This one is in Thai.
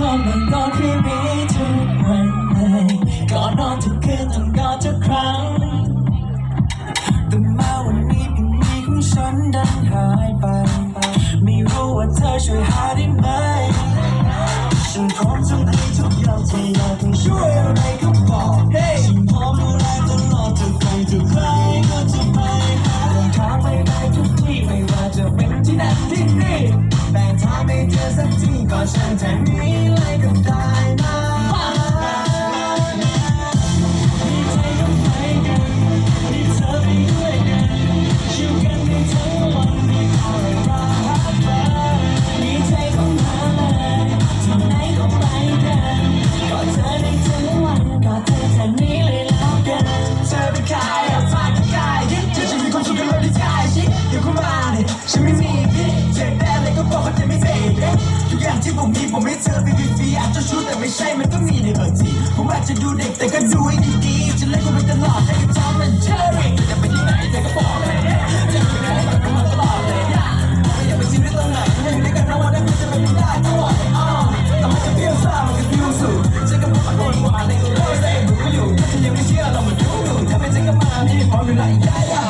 ชอบนอนที่มีทุกวันเลยก่อนนอนทุกคืนต้องกอดทุกครั้งแต่มาวันนี้เป็นมีของฉันดันหายไป ไม่รู้ว่าเธอช่วยหาได้ไหม ฉันพร้อมทำให้ทุกอย่างที่อยากให้ช่วยอะไรก็บอกฉันพร้อมดูแลตลอดจะไปทุกใครก็จะไปหาทางไปได้ทุกที่ไม่ว่าจะเป็นที่ไหนที่นี่แต่ถ้าไม่เจอสักที่ก็ฉันจะหนี ทุกอย่างที่ผมมีผมไม่เจอไปฟรีๆอาจจะชูแต่ไม่ใช่มันก็มีในบางทีผมอาจจะดูเด็กแต่ก็ดูให้ดีๆจะเล่นกับมันตลอดให้ก็ทำมันเชอรี่จะไปที่ไหนแต่ก็บอกเลยจะไปไหนแต่ก็มาตลอดเลยไม่อยากไปชีวิตตรงไหนไม่ได้กันทั้งวันนั้นจะไปไม่ได้ทั้งวันอ้อแต่มันจะเปรี้ยวซ่ามันจะพิวสูงฉันก็มาะโดนหวานเลยก็เลิกเลยผมก็อยู่ถ้าฉันยังไม่เชื่อเรามาดูดูถ้าไม่ใช่ก็มาที่พร้อมอยู่ไหนได้